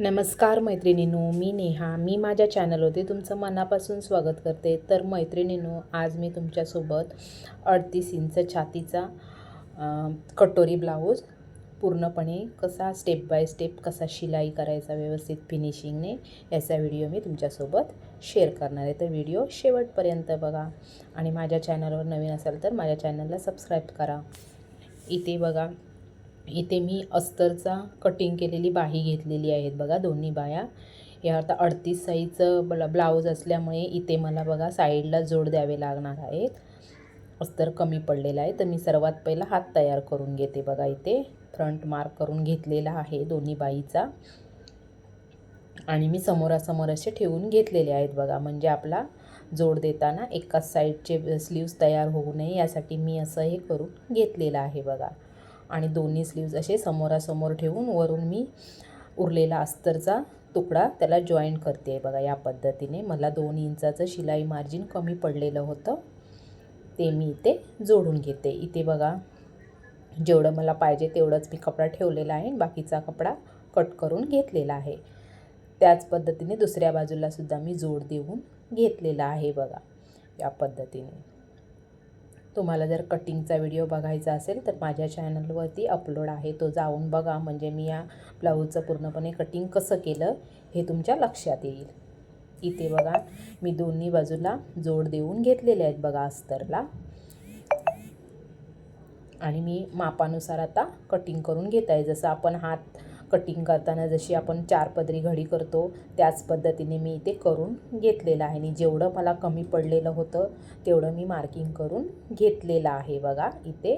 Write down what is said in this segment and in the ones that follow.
नमस्कार मैत्रिणींनो मी नेहा. मी माझ्या चॅनलवरती तुमचं मनापासून स्वागत करते. तर मैत्रिणींनो आज मी तुमच्यासोबत अडतीस इंच छातीचा कटोरी ब्लाऊज पूर्णपणे कसा स्टेप बाय स्टेप कसा शिलाई करायचा व्यवस्थित फिनिशिंगने याचा व्हिडिओ मी तुमच्यासोबत शेअर करणार आहे. तर व्हिडिओ शेवटपर्यंत बघा. आणि माझ्या चॅनलवर नवीन असाल तर माझ्या चॅनलला सबस्क्राईब करा. इथे बघा. इथे मी अस्तरचा कटिंग केलेली बाही घेतलेली आहेत बघा दोन्ही बाया. या आता अडतीस साईजचं ब्ला ब्लाऊज असल्यामुळे इथे मला बघा साईडला जोड द्यावे लागणार आहेत. अस्तर कमी पडलेलं आहे तर मी सर्वात पहिला हात तयार करून घेते बघा इथे. फ्रंट मार्क करून घेतलेला आहे दोन्ही बाईचा. आणि मी समोरासमोर असे ठेवून घेतलेले आहेत बघा म्हणजे आपला जोड देताना एकाच साईडचे स्लीव्स तयार होऊ नये यासाठी मी असं हे करून घेतलेलं आहे बघा. आणि दोन्ही स्लीव्ज असे समोरासमोर ठेवून वरून मी उरलेला अस्तरचा तुकडा त्याला जॉईन करते. आहे बघा या पद्धतीने मला दोन इंचाचं शिलाई मार्जिन कमी पडलेलं होतं. ते मी इथे जोडून घेते. इथे बघा जेवढं मला पाहिजे तेवढंच मी कपडा ठेवलेला आहे बाकीचा कपडा कट करून घेतलेला आहे. त्याच पद्धतीने दुसऱ्या बाजूलासुद्धा मी जोड देऊन घेतलेला आहे बघा या पद्धतीने. तुम्हाला जर कटिंगचा व्हिडिओ बघायचा असेल तर माझ्या चॅनलवरती अपलोड आहे. तो जाऊन बघा. म्हणजे मी या ब्लाऊजचं पूर्णपणे कटिंग कसं केलं हे तुमच्या लक्षात येईल. इथे बघा मी दोन्ही बाजूला जोड देऊन घेतलेले आहेत बघा अस्तरला. आणि मी मापानुसार आता कटिंग करून घेत आहे. जसं आपण हात कटिंग करताना जशी आपण चार पदरी घडी करतो त्याच पद्धतीने मी इथे करून घेतलेलं आहे. आणि जेवढं मला कमी पडलेलं होतं तेवढं मी मार्किंग करून घेतलेलं आहे बघा इथे.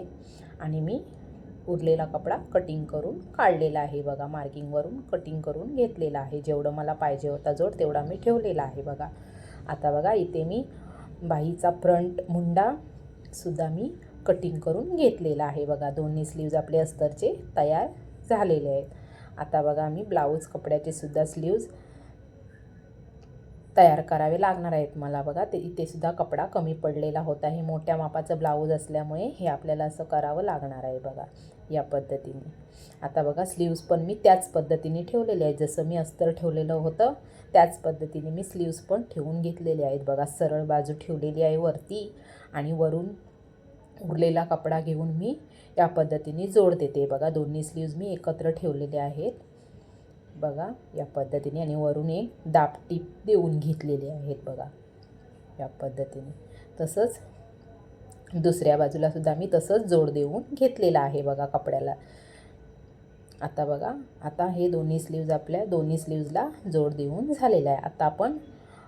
आणि मी उरलेला कपडा कटिंग करून काढलेला आहे बघा. मार्किंगवरून कटिंग करून घेतलेला आहे. जेवढं मला पाहिजे होता जोड तेवढा मी ठेवलेला आहे बघा. आता बघा इथे मी बाईचा फ्रंट मुंडा सुद्धा मी कटिंग करून घेतलेला आहे बघा. दोन्ही स्लीव्ज आपले अस्तरचे तयार झालेले आहेत. आता बघा मी ब्लाऊज कपड्याचे सुद्धा स्लीव्ज तयार करावे लागणार आहेत. मला बघा ते इथे सुद्धा कपडा कमी पडलेला होता हे मोठ्या मापाचं ब्लाऊज असल्यामुळे हे आपल्याला असं करावं लागणार आहे बघा या पद्धतीने. आता बघा स्लीव्ज पण मी त्याच पद्धतीने ठेवलेले आहेत. जसं मी अस्तर ठेवलेलं होतं त्याच पद्धतीने मी स्लीव्ज पण ठेवून घेतलेले आहेत. बघा सरळ बाजू ठेवलेली आहे वरती आणि वरून उरलेला कपडा घेऊन मी या पद्धतीने जोड देते. बघा दोन्ही स्लीव्ज मी एकत्र ठेवलेले आहेत. बघा या पद्धतीने आणि वरून एक दापटीप देऊन घेतलेले आहेत. बघा या पद्धतीने. तसंच दुसऱ्या बाजूला सुद्धा मी तसंच जोड देऊन घेतलेला आहे बघा कपड्याला. आता बघा आता हे दोन्ही स्लीव्ज आपल्या दोन्ही स्लीव्जला जोड देऊन झालेला आहे. आता आपण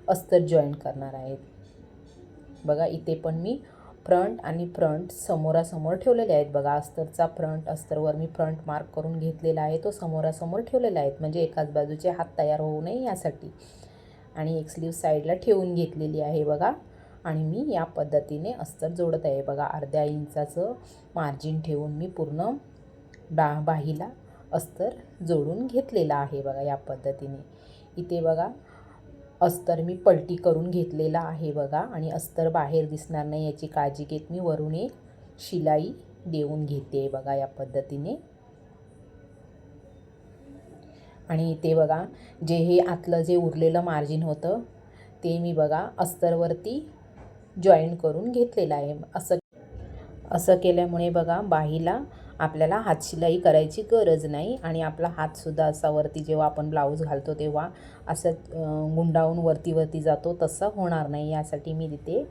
अस्तर जॉईन करणार आहेत. बघा इथे पण मी फ्रंट आणि फ्रंट समोरासमोर ठेवलेले आहेत. बघा अस्तरचा फ्रंट अस्तरवर मी फ्रंट मार्क करून घेतलेला आहे. तो समोरासमोर ठेवलेला आहेत म्हणजे एकाच बाजूचे हात तयार होऊ नये यासाठी. आणि एक स्लीव साईडला ठेवून घेतलेली आहे बघा. आणि मी या पद्धतीने अस्तर जोडत आहे. बघा अर्ध्या इंचाचं मार्जिन ठेवून मी पूर्ण बा बाहीला अस्तर जोडून घेतलेला आहे बघा या पद्धतीने. इथे बघा अस्तर मी पलटी करून घेतलेला आहे बघा आणि अस्तर बाहेर दिसणार नाही याची काळजी घेत मी वरून एक शिलाई देऊन घेते बघा या पद्धतीने. आणि इथे बघा जे हे आतलं जे उरलेलं मार्जिन होतं ते मी बघा अस्तरवरती जॉईन करून घेतलेलं आहे. असं असं केल्यामुळे बघा बाहीला आपल्याला हातशिलाई करायची गरज नाही आणि आपला हातसुद्धा असा वरती जेव्हा आपण ब्लाऊज घालतो तेव्हा असं अं, गुंडाळून वरती वरती जातो तसं होणार नाही. यासाठी मी तिथे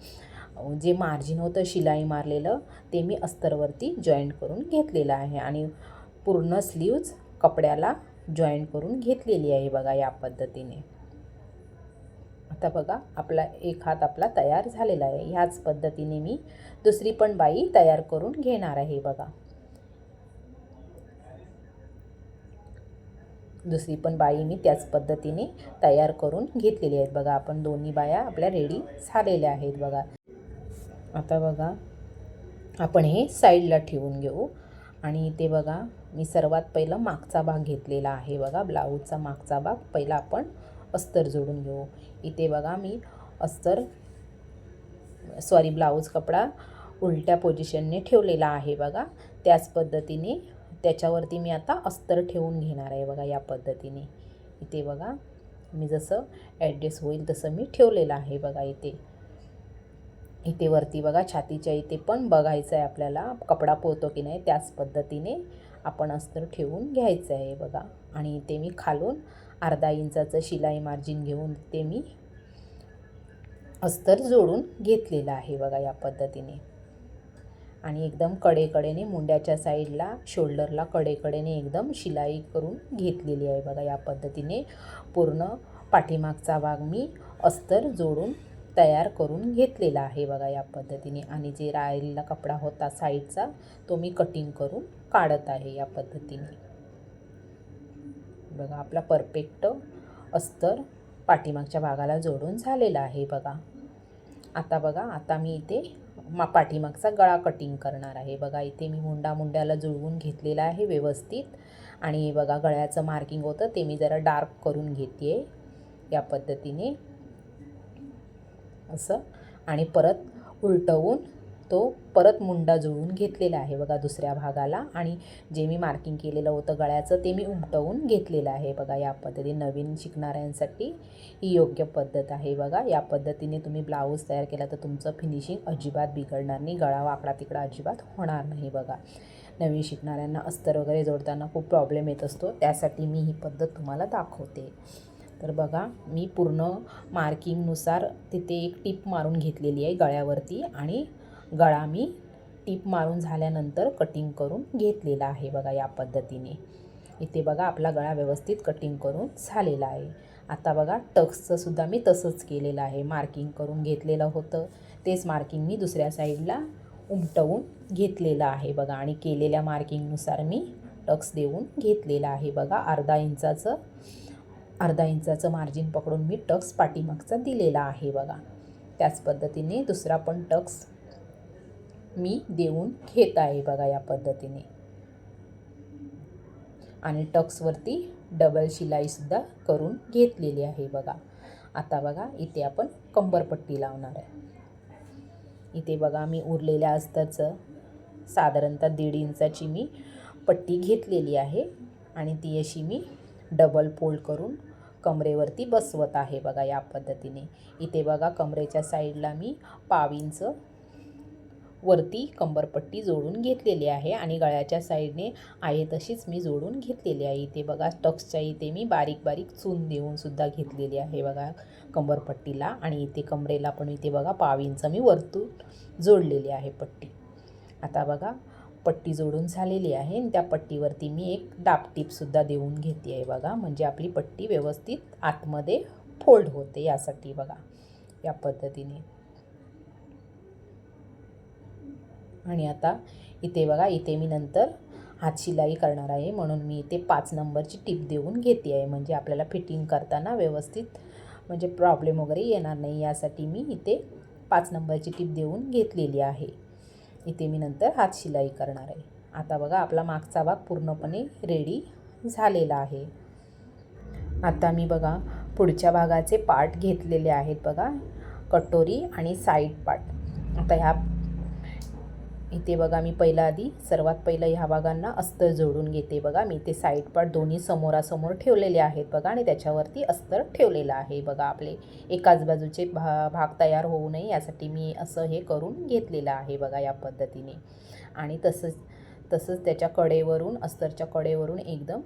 जे मार्जिन होतं शिलाई मारलेलं ते मी अस्तरवरती जॉईंट करून घेतलेलं आहे. आणि पूर्ण स्लीव्ज कपड्याला जॉईंट करून घेतलेली आहे बघा या पद्धतीने. आता बघा आपला एक हात आपला तयार झालेला आहे. ह्याच पद्धतीने मी दुसरी पण बाई तयार करून घेणार आहे बघा. दुसरी पण बाई मी त्याच पद्धतीने तयार करून घेतलेली आहेत. बघा आपण दोन्ही बाया आपल्या रेडी झालेल्या आहेत बघा. आता बघा आपण हे साईडला ठेवून घेऊ. आणि इथे बघा मी सर्वात पहिलं मागचा भाग घेतलेला आहे बघा. ब्लाऊजचा मागचा भाग पहिला आपण अस्तर जोडून घेऊ. इथे बघा मी अस्तर सॉरी ब्लाऊज कपडा उलट्या पोझिशनने ठेवलेला आहे बघा. त्याच पद्धतीने त्याच्यावरती मी आता अस्तर ठेवून घेणार आहे बघा या पद्धतीने. इथे बघा मी जसं ॲडजस्ट होईल तसं मी ठेवलेलं आहे बघा इथे. इथे वरती बघा छातीच्या इथे पण बघायचं आहे आपल्याला कपडा पोहतो की नाही त्याच पद्धतीने आपण अस्तर ठेवून घ्यायचं आहे बघा. आणि इथे मी खालून अर्धा इंचाचं शिलाई मार्जिन घेऊन ते मी अस्तर जोडून घेतलेलं आहे बघा या पद्धतीने. आणि एकदम कडेकडेने मुंड्याच्या साईडला शोल्डरला कडेकडेने एकदम शिलाई करून घेतलेली आहे बघा या पद्धतीने. पूर्ण पाठीमागचा भाग मी अस्तर जोडून तयार करून घेतलेला आहे बघा या पद्धतीने. आणि जे राहिलेला कपडा होता साईडचा तो मी कटिंग करून काढत आहे या पद्धतीने. बघा आपला परफेक्ट अस्तर पाठीमागच्या भागाला जोडून झालेला आहे बघा. आता बघा आता मी इथे मा पाठीमागचा गळा कटिंग करणार आहे. बघा इथे मी मुंडा मुंड्याला जुळवून घेतलेला आहे व्यवस्थित. आणि बघा गळ्याचं मार्किंग होतं ते मी जरा डार्क करून घेते या पद्धतीने. असं. आणि परत उलटवून तो परत मुंडा जुळवून घेतलेला आहे बघा दुसऱ्या भागाला. आणि जे मी मार्किंग केलेलं होतं गळ्याचं ते मी उमटवून घेतलेलं आहे बघा या पद्धतीने. नवीन शिकणाऱ्यांसाठी ही योग्य पद्धत आहे बघा. या पद्धतीने तुम्ही ब्लाऊज तयार केला तर तुमचं फिनिशिंग अजिबात बिघडणार नाही. गळा वाकडा तिकडा अजिबात होणार नाही बघा. नवीन शिकणाऱ्यांना अस्तर वगैरे जोडताना खूप प्रॉब्लेम येत असतो. त्यासाठी मी ही पद्धत तुम्हाला दाखवते. तर बघा मी पूर्ण मार्किंगनुसार तिथे एक टीप मारून घेतलेली आहे गळ्यावरती. आणि गळा मी टीप मारून झाल्यानंतर कटिंग करून घेतलेला आहे बघा या पद्धतीने. इथे बघा आपला गळा व्यवस्थित कटिंग करून झालेला आहे. आता बघा टक्सचं सुद्धा मी तसंच केलेलं आहे. मार्किंग करून घेतलेलं होतं. तेच मार्किंग मी दुसऱ्या साईडला उमटवून घेतलेलं आहे बघा. आणि केलेल्या मार्किंगनुसार मी टक्स देऊन घेतलेलं आहे बघा. अर्धा इंचाचं अर्धा इंचाचं मार्जिन पकडून मी टक्स पाठीमागचा दिलेला आहे बघा. त्याच पद्धतीने दुसरा पण टक्स मी देऊन घेत आहे बघा या पद्धतीने. आणि टक्सवरती डबल शिलाईसुद्धा करून घेतलेली आहे बघा. आता बघा इथे आपण कंबरपट्टी लावणार आहे. इथे बघा मी उरलेल्या अस्तरचं साधारणतः दीड इंचाची मी पट्टी घेतलेली आहे आणि ती अशी मी डबल फोल्ड करून कमरेवरती बसवत आहे बघा या पद्धतीने. इथे बघा कमरेच्या साईडला मी पाव इंच वरती कंबरपट्टी जोडून घेतलेली आहे आणि गळ्याच्या साईडने आहे तशीच मी जोडून घेतलेली आहे. इथे बघा टक्सच्या इथे मी बारीक बारीक चून देऊन सुद्धा घेतलेली आहे बघा कंबरपट्टीला. आणि इथे कमरेला पण इथे बघा पावींचं मी वरतून जोडलेली आहे पट्टी. आता बघा पट्टी जोडून झालेली आहे आणि त्या पट्टीवरती मी एक डापटीपसुद्धा देऊन घेते आहे बघा. म्हणजे आपली पट्टी व्यवस्थित आतमध्ये फोल्ड होते यासाठी बघा या पद्धतीने. आणि आता इथे बघा इथे मी नंतर हात शिलाई करणार आहे म्हणून मी इथे पाच नंबरची टीप देऊन घेते आहे. म्हणजे आपल्याला फिटिंग करताना व्यवस्थित म्हणजे प्रॉब्लेम वगैरे येणार नाही यासाठी मी इथे पाच नंबरची टीप देऊन घेतलेली आहे. इथे मी नंतर हात शिलाई करणार आहे. आता बघा आपला मागचा भाग पूर्णपणे रेडी झालेला आहे. आता मी बघा पुढच्या भागाचे पार्ट घेतलेले आहेत बघा कटोरी आणि साईड पार्ट आता ह्या इथे बघा मी पहिला आधी सर्वात पहिलं ह्या भागांना अस्तर जोडून घेते बघा. मी ते साईड पार्ट दोन्ही समोरासमोर ठेवलेले आहेत बघा आणि त्याच्यावरती अस्तर ठेवलेलं आहे बघा. आपले एकाच बाजूचे भा भाग तयार होऊ नये यासाठी मी असं हे करून घेतलेलं आहे बघा या पद्धतीने. आणि तसंच तसंच त्याच्या कडेवरून अस्तरच्या कडेवरून एकदम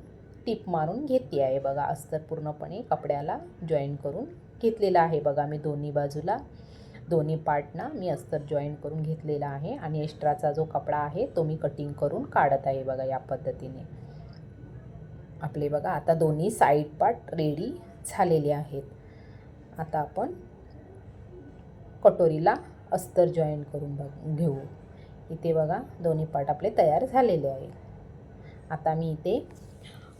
टीप मारून घेते आहे बघा. अस्तर पूर्णपणे कपड्याला जॉईन करून घेतलेलं आहे बघा मी दोन्ही बाजूला. दोन्ही पार्टना मी अस्तर जॉईन करून घेतलेला आहे आणि एक्स्ट्राचा जो कपडा आहे तो मी कटिंग करून काढत आहे बघा या पद्धतीने. आपले बघा आता दोन्ही साईड पार्ट रेडी झालेले आहेत. आता आपण कटोरीला अस्तर जॉईन करून बघ घेऊ. इथे बघा दोन्ही पार्ट आपले तयार झालेले आहेत. आता मी इथे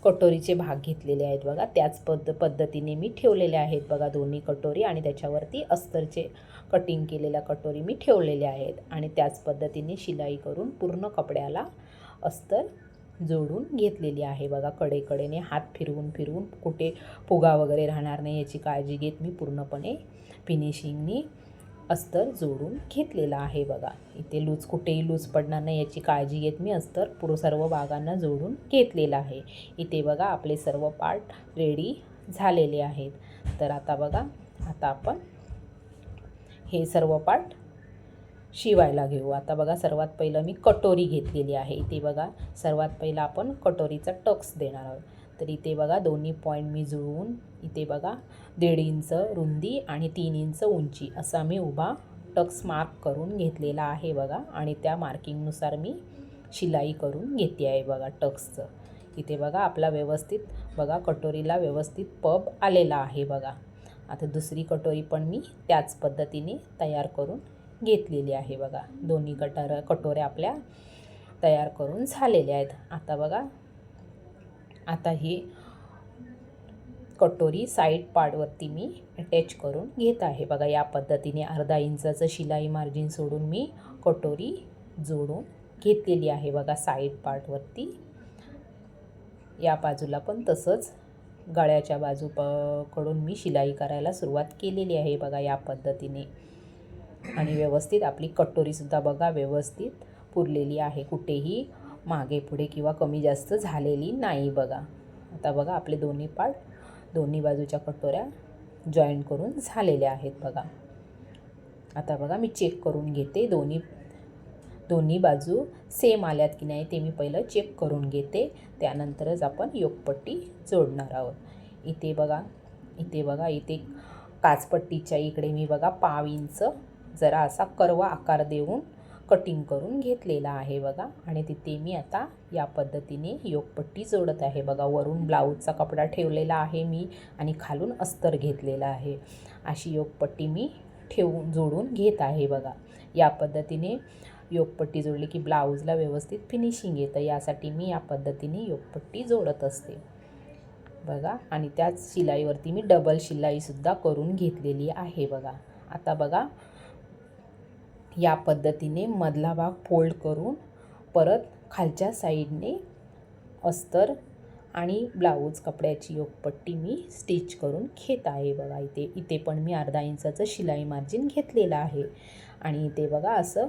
कटोरीचे भाग घेतलेले आहेत बघा. त्याच पद्ध पद्धतीने मी ठेवलेले आहेत बघा दोन्ही कटोरी आणि त्याच्यावरती अस्तरचे कटिंग केलेल्या कटोरी मी ठेवलेल्या आहेत. आणि त्याच पद्धतीने शिलाई करून पूर्ण कपड्याला अस्तर जोडून घेतलेली आहे. बघा कडेकडेने हात फिरवून फिरवून कुठे फुगा वगैरे राहणार नाही याची काळजी घेत मी पूर्णपणे फिनिशिंगनी अस्तर जोडून घेतलेला आहे बघा. इथे लूज कुठेही लूज पडणार नाही याची काळजी घेत मी अस्तर पुर सर्व भागांना जोडून घेतलेलं आहे. इथे बघा आपले सर्व पार्ट रेडी झालेले आहेत. तर आता बघा आता आपण हे सर्व पार्ट शिवायला घेऊ. आता बघा सर्वात पहिलं मी कटोरी घेतलेली आहे. इथे बघा सर्वात पहिलं आपण कटोरीचा टक्स देणार आहोत. तर इथे बघा दोन्ही पॉईंट मी जुळवून इथे बघा दीड इंच रुंदी आणि तीन इंच उंची असा मी उभा टक्स मार्क करून घेतलेला आहे बघा. आणि त्या मार्किंगनुसार मी शिलाई करून घेते आहे बघा टक्सचं. इथे बघा आपला व्यवस्थित बघा कटोरीला व्यवस्थित पब आलेला आहे बघा. आता दुसरी कटोरी पण मी त्याच पद्धतीने तयार करून घेतलेली आहे बघा. दोन्ही कटर कटोऱ्या आपल्या तयार करून झालेल्या आहेत. आता बघा. आता ही कटोरी साईड पार्टवरती मी अटॅच करून घेत आहे. बघा या पद्धतीने अर्धा इंचाचं शिलाई मार्जिन सोडून मी कटोरी जोडून घेतलेली आहे बघा साईड पार्टवरती या बाजूला पण तसंच गळ्याच्या बाजू प कडून मी शिलाई करायला सुरुवात केलेली आहे बघा या पद्धतीने. आणि व्यवस्थित आपली कटोरीसुद्धा बघा व्यवस्थित पुरलेली आहे. कुठेही मागे पुढे किंवा कमी जास्त झालेली नाही बघा. आता बघा आपले दोन्ही पार्ट दोन्ही बाजूच्या कटोऱ्या जॉईंट करून झालेल्या आहेत बघा. आता बघा मी चेक करून घेते दोन्ही दोन्ही बाजू सेम आल्यात की नाही ते मी पहिलं चेक करून घेते. त्यानंतरच आपण योगपट्टी जोडणार आहोत. इथे बघा इथे बघा इथे काचपट्टीच्या इकडे मी बघा पाव इंच जरा असा करवा आकार देऊन कटिंग करून घेतलेला आहे बघा. आणि तिथे मी आता या पद्धतीने योगपट्टी जोडत आहे बघा. वरून ब्लाऊजचा कपडा ठेवलेला आहे मी आणि खालून अस्तर घेतलेला आहे. अशी योगपट्टी मी ठेवून जोडून घेत आहे बघा. या पद्धतीने योगपट्टी जोडली की ब्लाऊजला व्यवस्थित फिनिशिंग येतं. यासाठी मी या पद्धतीने योगपट्टी जोडत असते. बघा आणि त्याच शिलाईवरती मी डबल शिलाईसुद्धा करून घेतलेली आहे बघा. आता बघा या पद्धतीने मधला भाग फोल्ड करून परत खालच्या साईडने अस्तर आणि ब्लाऊज कपड्याची योगपट्टी मी स्टिच करून घेत आहे बघा. इथे इथे पण मी अर्धा इंचाचं शिलाई मार्जिन घेतलेलं आहे. आणि इथे बघा असं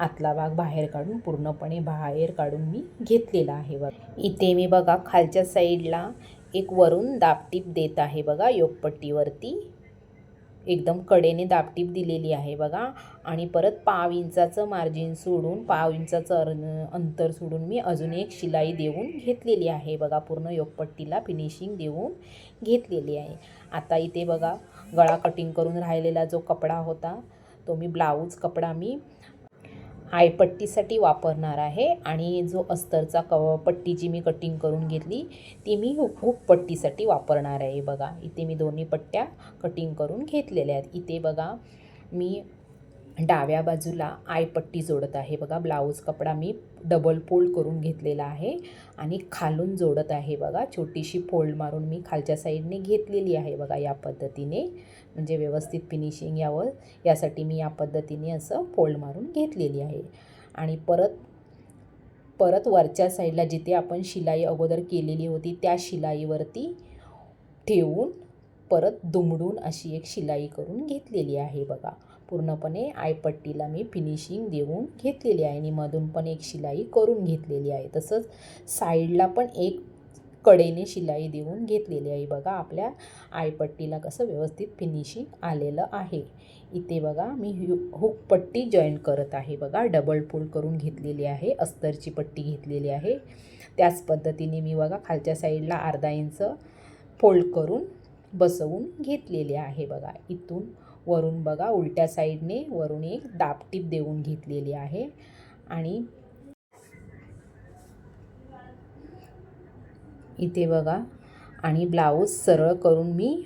आतला भाग बाहेर काढून पूर्णपणे बाहेर काढून मी घेतलेला आहे बघा. इथे मी बघा खालच्या साईडला एक वरून दाबटीप देत आहे बघा योगपट्टीवरती. एकदम कडेने दाबटीप दिलेली आहे बघा. आणि परत पाव इंचाचं मार्जिन सोडून पाव इंचाचं अर अंतर सोडून मी अजून एक शिलाई देऊन घेतलेली आहे बघा. पूर्ण योगपट्टीला फिनिशिंग देऊन घेतलेली आहे. आता इथे बघा गळा कटिंग करून राहिलेला जो कपडा होता तो मी ब्लाऊज कपडा मी आयपट्टीसाठी वापरणार आहे आणि जो अस्तरचा क पट्टी जी मी कटिंग करून घेतली ती मी हुक पट्टीसाठी वापरणार आहे. बघा इथे मी दोन्ही पट्ट्या कटिंग करून घेतलेल्या आहेत. इथे बघा मी डाव्या बाजूला आयपट्टी जोडत आहे. बघा ब्लाऊज कपडा मी डबल फोल्ड करून घेतलेला आहे आणि खालून जोडत आहे. बघा छोटीशी फोल्ड मारून मी खालच्या साईडने घेतलेली आहे. बघा या पद्धतीने. म्हणजे व्यवस्थित फिनिशिंग यावं यासाठी मी या पद्धतीने असं फोल्ड मारून घेतलेली आहे. आणि परत परत वरच्या साईडला जिथे आपण शिलाई अगोदर केलेली होती त्या शिलाईवरती ठेवून परत दुमडून अशी एक शिलाई करून घेतलेली आहे बघा. पूर्णपणे आयपट्टीला मी फिनिशिंग देऊन घेतलेली आहे आणि मधून पण एक शिलाई करून घेतलेली आहे. तसंच साईडला पण एक कडेने शिलाई देऊन घेतलेली आहे. बघा आपल्या आयपट्टीला कसं व्यवस्थित फिनिशिंग आलेलं आहे. इथे बघा मी हु हुक पट्टी जॉईन करत आहे. बघा डबल फोल्ड करून घेतलेली आहे. अस्तरची पट्टी घेतलेली आहे. त्याच पद्धतीने मी बघा खालच्या साईडला अर्धा इंच फोल्ड करून बसवून घेतलेले आहे. बघा इथून वरून बघा उलट्या साईडने वरून एक दाबटीप देऊन घेतलेली आहे. आणि इथे बघा. आणि ब्लाऊज सरळ करून मी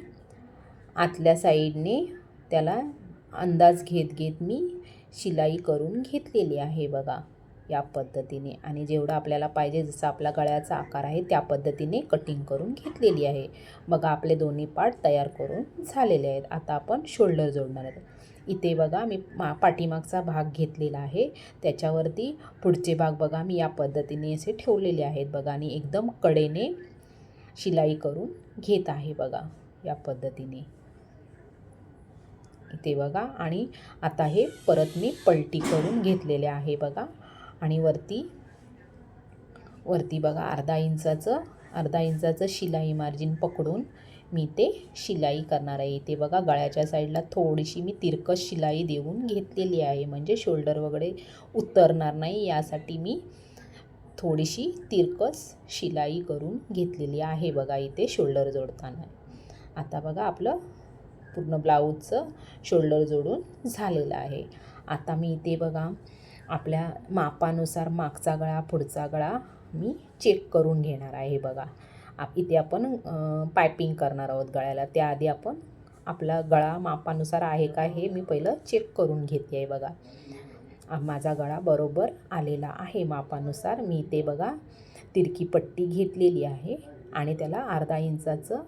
आतल्या साईडने त्याला अंदाज घेत घेत मी शिलाई करून घेतलेली आहे बघा या पद्धतीने. आणि जेवढं आपल्याला पाहिजे जसं आपला गळ्याचा आकार आहे त्या पद्धतीने कटिंग करून घेतलेली आहे. बघा आपले दोन्ही पार्ट तयार करून झालेले आहेत. आता आपण शोल्डर जोडणार आहोत. इथे बघा मी मा पाठीमागचा भाग घेतलेला आहे. त्याच्यावरती पुढचे भाग बघा मी या पद्धतीने असे ठेवलेले आहेत बघा आणि एकदम कडेने शिलाई करून घेत आहे बघा या पद्धतीने. इथे बघा आणि आता हे परत मी पलटी करून घेतलेले आहे बघा आणि वरती वरती बघा अर्धा इंचाचं अर्धा इंचाचं शिलाई मार्जिन पकडून मी ते शिलाई करणार आहे. इथे बघा गळ्याच्या साईडला थोडीशी मी तिरकस शिलाई देऊन घेतलेली आहे. म्हणजे शोल्डर वगैरे उतरणार नाही यासाठी मी थोडीशी तिरकस शिलाई करून घेतलेली आहे बघा इथे शोल्डर जोडताना. आता बघा आपलं पूर्ण ब्लाऊजचं शोल्डर जोडून झालेलं आहे. आता मी इथे बघा आपल्या मापानुसार मागचा गळा पुढचा गळा मी चेक करून घेणार आहे बघा. आप इथे आपण पायपिंग करणार आहोत गळ्याला. त्याआधी आपण आपला गळा मापानुसार आहे का हे मी पहिलं चेक करून घेते आहे बघा. माझा गळा बरोबर आलेला आहे मापानुसार. मी ते बघा तिरकी पट्टी घेतलेली आहे आणि त्याला अर्धा इंचाचं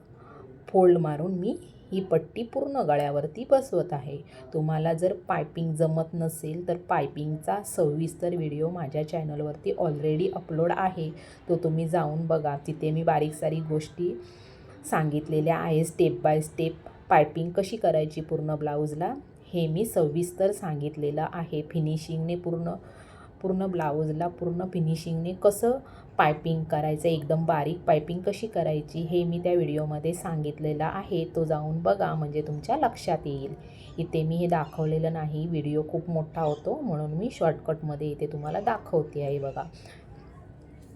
फोल्ड मारून मी ही पट्टी पूर्ण गळ्यावरती बसवत आहे. तुम्हाला जर पायपिंग जमत नसेल तर पायपिंगचा सविस्तर व्हिडिओ माझ्या चॅनलवरती ऑलरेडी अपलोड आहे. तो तुम्ही जाऊन बघा. तिथे मी बारीक सारी गोष्टी सांगितलेल्या आहे. स्टेप बाय स्टेप पायपिंग कशी करायची पूर्ण ब्लाऊजला हे मी सविस्तर सांगितलेलं आहे. फिनिशिंगने पूर्ण पूर्ण ब्लाऊजला पूर्ण फिनिशिंगने कसं पायपिंग करायचं एकदम बारीक पायपिंग कशी करायची हे मी त्या व्हिडिओमध्ये सांगितलेलं आहे. तो जाऊन बघा म्हणजे तुमच्या लक्षात येईल. इथे मी हे दाखवलेलं नाही व्हिडिओ खूप मोठा होतो म्हणून मी शॉर्टकटमध्ये इथे तुम्हाला दाखवते आहे बघा.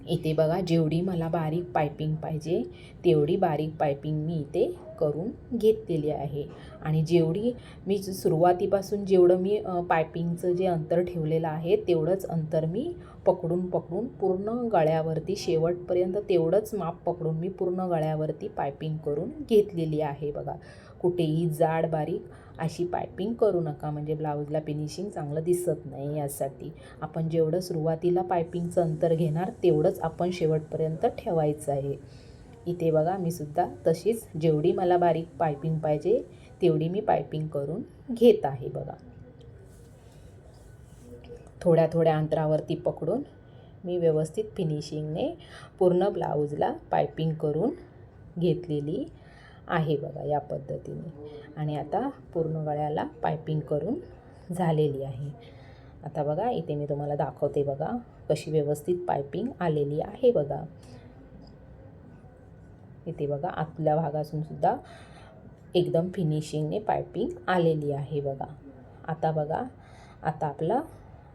इथे बघा जेवढी मला बारीक पायपिंग पाहिजे तेवढी बारीक पायपिंग मी इथे करून घेतलेली आहे. आणि जेवढी मी सुरुवातीपासून जेवढं मी पायपिंगचं जे अंतर ठेवलेलं आहे तेवढंच अंतर मी पकडून पकडून पूर्ण गळ्यावरती शेवटपर्यंत तेवढंच माप पकडून मी पूर्ण गळ्यावरती पायपिंग करून घेतलेली आहे बघा. कुठेही जाड बारीक अशी पायपिंग करू नका. म्हणजे ब्लाऊजला फिनिशिंग चांगलं दिसत नाही यासाठी. आपण जेवढं सुरुवातीला पायपिंगचं अंतर घेणार तेवढंच आपण शेवटपर्यंत ठेवायचं आहे. इथे बघा मी सुद्धा तशीच जेवढी मला बारीक पायपिंग पाहिजे तेवढी मी पायपिंग करून घेत आहे बघा. थोड्या थोड्या अंतरावरती पकडून मी व्यवस्थित फिनिशिंगने पूर्ण ब्लाऊजला पायपिंग करून घेतलेली आहे बघा या पद्धतीने. आणि आता पूर्ण गळ्याला पायपिंग करून झालेली आहे. आता बघा इथे मी तुम्हाला दाखवते बघा कशी व्यवस्थित पायपिंग आलेली आहे बघा. इथे बघा आतल्या भागातून सुद्धा एकदम फिनिशिंगने पायपिंग आलेली आहे बघा. आता बघा आता आपला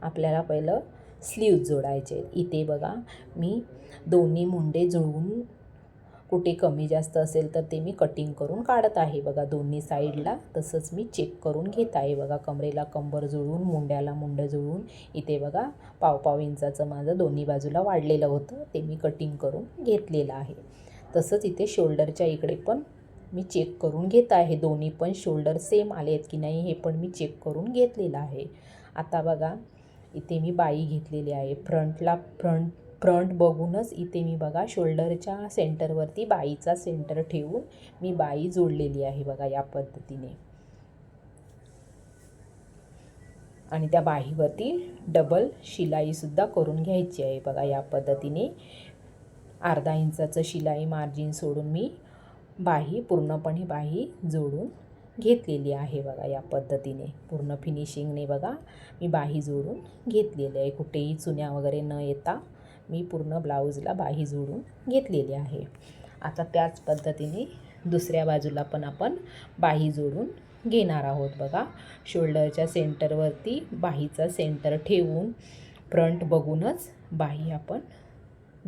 आपल्याला पहिलं स्लीव जोडायचे इथे बघा मी दोन्ही मुंडे जुळवून कुठे कमी जास्त असेल तर ते मी कटिंग करून काढत आहे. बघा दोन्ही साईडला तसंच मी चेक करून घेत आहे. बघा कमरेला कंबर जुळून मुंड्याला मुंड जुळून इथे बघा पाव पाव इंचाचं माझं दोन्ही बाजूला वाढलेलं होतं. ते मी कटिंग करून घेतलेलं आहे. तसंच इथे शोल्डरच्या इकडे पण मी चेक करून घेत आहे. दोन्ही पण शोल्डर सेम आले आहेत की नाही हे पण मी चेक करून घेतलेलं आहे. आता बघा इथे मी बाई घेतलेली आहे. फ्रंटला फ्रंट फ्रंट बघूनच इथे मी बघा शोल्डरच्या सेंटरवरती बाईचा सेंटर ठेवून मी बाई जोडलेली आहे बघा या पद्धतीने. आणि त्या बाहीवरती डबल शिलाईसुद्धा करून घ्यायची आहे बघा या पद्धतीने. अर्धा इंचाचं शिलाई मार्जिन सोडून मी बाही पूर्णपणे बाही जोडून घेतलेली आहे बघा या पद्धतीने. पूर्ण फिनिशिंगने बघा मी बाही जोडून घेतलेली आहे. कुठेही चुन्या वगैरे न येता मी पूर्ण ब्लाऊजला बाही जोडून घेतलेली आहे. आता त्याच पद्धतीने दुसऱ्या बाजूला पण आपण बाही जोडून घेणार आहोत बघा. शोल्डरच्या सेंटरवरती बाहीचा सेंटर ठेवून फ्रंट बघूनच बाही आपण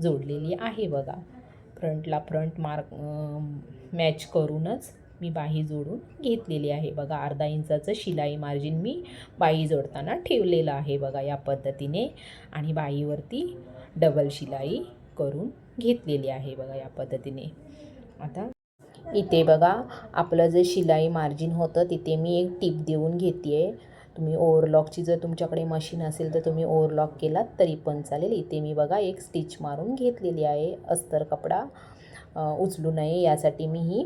जोडलेली आहे बघा. फ्रंटला फ्रंट मार्क मॅच करूनच मी बाही जोडून घेतलेली आहे बघा. अर्धा इंचाचं शिलाई मार्जिन मी बाही जोडताना ठेवलेलं आहे बघा या पद्धतीने. आणि बाहीवरती डबल शिलाई करून घेतलेली आहे बघा या पद्धतीने. आता इथे बघा आपलं जे शिलाई मार्जिन होतं तिथे मी एक टीप देऊन घेते आहे तुम्ही ओव्हरलॉकची जर तुमच्याकडे मशीन असेल तर तुम्ही ओव्हरलॉक केलात तरी पण चालेल. इथे मी बघा एक स्टिच मारून घेतलेली आहे. अस्तर कपडा उचलू नये यासाठी मी ही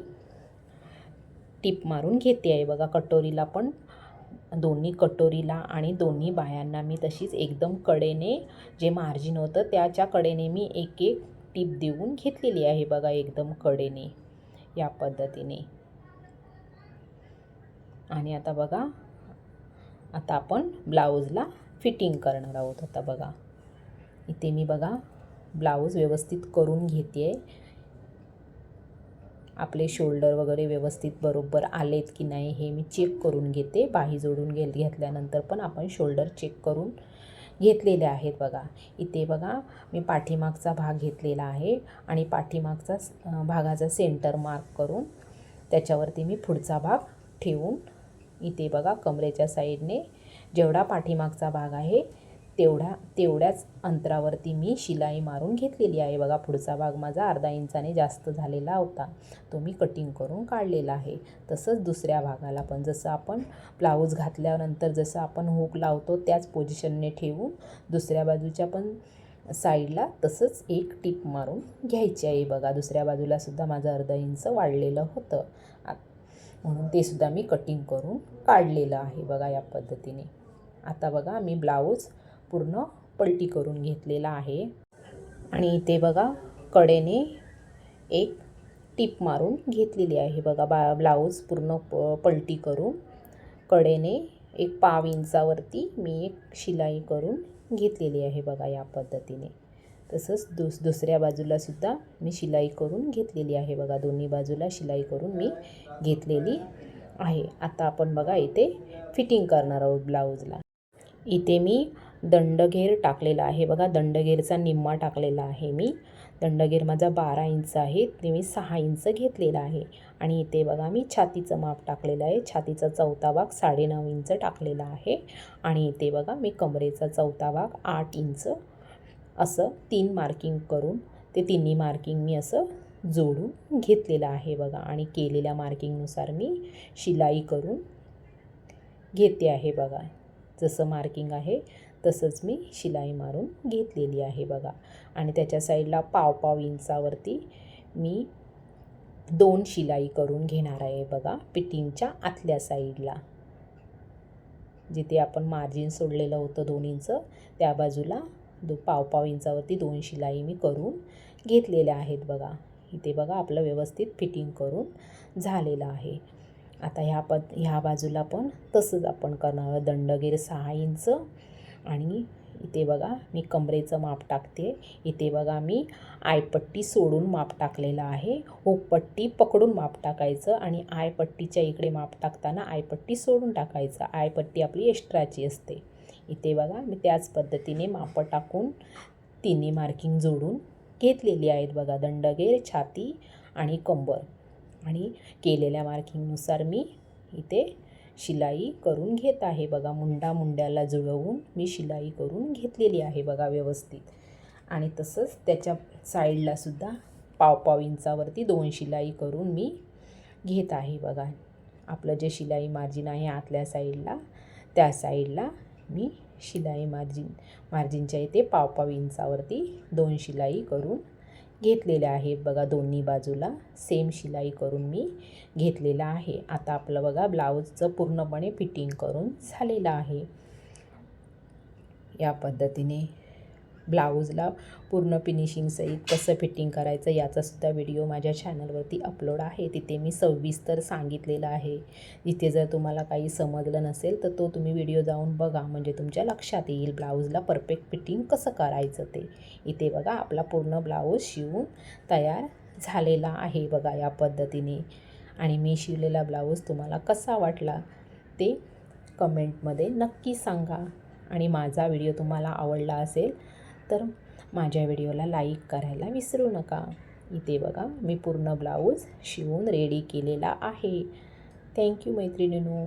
टीप मारून घेते आहे बघा कटोरीला पण दोन्ही कटोरीला आणि दोन्ही बायांना मी तशीच एकदम कडेने जे मार्जिन होतं त्याच्या कडेने मी एक एक टीप देऊन घेतलेली आहे बघा एकदम कडेने या पद्धतीने. आणि आता बघा आता आपण ब्लाऊजला फिटिंग करणार आहोत. आता बघा इथे मी बघा ब्लाऊज व्यवस्थित करून घेते आहे आपले शोल्डर वगैरे व्यवस्थित बरोबर आलेत की नाही हे मी चेक करून घेते. बाही जोडून घे घेतल्यानंतर पण आपण शोल्डर चेक करून घेतलेले आहेत बघा. इथे बघा मी पाठीमागचा भाग घेतलेला आहे आणि पाठीमागचा भागाचा सेंटर मार्क करून त्याच्यावरती मी पुढचा भाग ठेवून इथे बघा कमरेच्या साईडने जेवढा पाठीमागचा भाग आहे तेवढा तेवढ्याच अंतरावरती मी शिलाई मारून घेतलेली आहे. बघा पुढचा भाग माझा अर्धा इंचाने जास्त झालेला होता. तो मी कटिंग करून काढलेला आहे. तसंच दुसऱ्या भागाला पण जसं आपण ब्लाऊज घातल्यानंतर जसं आपण हुक लावतो त्याच पोझिशनने ठेवून दुसऱ्या बाजूच्या पण साईडला तसंच एक टीप मारून घ्यायची आहे. बघा दुसऱ्या बाजूलासुद्धा माझं अर्धा इंच वाढलेलं होतं. म्हणून ते सुद्धा मी कटिंग करून काढलेलं आहे बघा या पद्धतीने. आता बघा मी ब्लाऊज पूर्ण पलटी करून घेतलेला आहे. आणि इथे बघा कडेने एक टीप मारून घेतलेली आहे. बघा बा ब्लाऊज पूर्ण प पलटी करून कडेने एक पाव इंचावरती मी एक शिलाई करून घेतलेली आहे बघा या पद्धतीने. तसंच दुस दुसऱ्या बाजूलासुद्धा मी शिलाई करून घेतलेली आहे बघा दोन्ही बाजूला शिलाई करून मी घेतलेली आहे. आता आपण बघा इथे फिटिंग करणार आहोत ब्लाऊजला. इथे मी दंडघेर टाकलेला आहे. बघा दंडघेरचा निम्मा टाकलेला आहे मी. दंडघेर माझा बारा इंच आहे. ते मी सहा इंच घेतलेला आहे. आणि इथे बघा मी छातीचं माप टाकलेलं आहे. छातीचा चौथा भाग साडेनऊ इंच टाकलेला आहे. आणि इथे बघा मी कमरेचा चौथा भाग आठ इंच असं तीन मार्किंग करून ते तिन्ही मार्किंग मी असं जोडून घेतलेलं आहे बघा. आणि केलेल्या मार्किंगनुसार मी शिलाई करून घेते आहे बघा. जसं मार्किंग आहे तसंच मी शिलाई मारून घेतलेली आहे बघा. आणि त्याच्या साईडला पाव पाव इंचावरती मी दोन शिलाई करून घेणार आहे बघा फिटिंगच्या आतल्या साईडला. जिथे आपण मार्जिन सोडलेलं होतं दोन इंच त्या बाजूला दो पाव पाव इंचावरती दोन शिलाई मी करून घेतलेल्या आहेत बघा. इथे बघा आपलं व्यवस्थित फिटिंग करून झालेलं आहे. आता ह्या पद ह्या बाजूला पण तसंच आपण करणार दंडगीर सहा इंच आणि इथे बघा मी कमरेचं माप टाकते. इथे बघा मी आयपट्टी सोडून माप टाकलेलं आहे. ओपट्टी पकडून माप टाकायचं आणि आयपट्टीच्या इकडे माप टाकताना आयपट्टी सोडून टाकायचं. आयपट्टी आपली एक्स्ट्राची असते. इथे बघा मी त्याच पद्धतीने मापं टाकून तिन्ही मार्किंग जोडून घेतलेली आहेत बघा. दंडगेर छाती आणि कंबर. आणि केलेल्या मार्किंगनुसार मी इथे शिलाई करून घेत आहे बघा. मुंडा मुंड्याला जुळवून मी शिलाई करून घेतलेली आहे बघा व्यवस्थित. आणि तसंच त्याच्या साईडला सुद्धा इंचावरती दोन शिलाई करून मी घेत आहे बघा. आपलं जे शिलाई मार्जिन आहे आतल्या साईडला त्या साईडला मी शिलाई मार्जिन मार्जिनच्या इथे पाव पाव इंचावरती दोन शिलाई करून घेतलेल्या आहेत बघा दोन्ही बाजूला सेम शिलाई करून मी घेतलेला आहे. आता आपलं बघा ब्लाऊजचं पूर्णपणे फिटिंग करून झालेलं आहे. या पद्धतीने ब्लाऊजला पूर्ण फिनिशिंगसहित कसं फिटिंग करायचं याचासुद्धा व्हिडिओ माझ्या चॅनलवरती अपलोड आहे. तिथे मी सविस्तर सांगितलेलं आहे. इथे जर तुम्हाला काही समजलं नसेल तर तो तुम्ही व्हिडिओ जाऊन बघा. म्हणजे तुमच्या लक्षात येईल ब्लाऊजला परफेक्ट फिटिंग कसं करायचं ते. इथे बघा आपला पूर्ण ब्लाऊज शिवून तयार झालेला आहे बघा या पद्धतीने. आणि मी शिवलेला ब्लाऊज तुम्हाला कसा वाटला ते कमेंटमध्ये नक्की सांगा. आणि माझा व्हिडिओ तुम्हाला आवडला असेल तर माझ्या व्हिडिओला लाईक करायला विसरू नका. इथे बघा मी पूर्ण ब्लाऊज शिवून रेडी केलेला आहे. थँक्यू मैत्रिणीनो.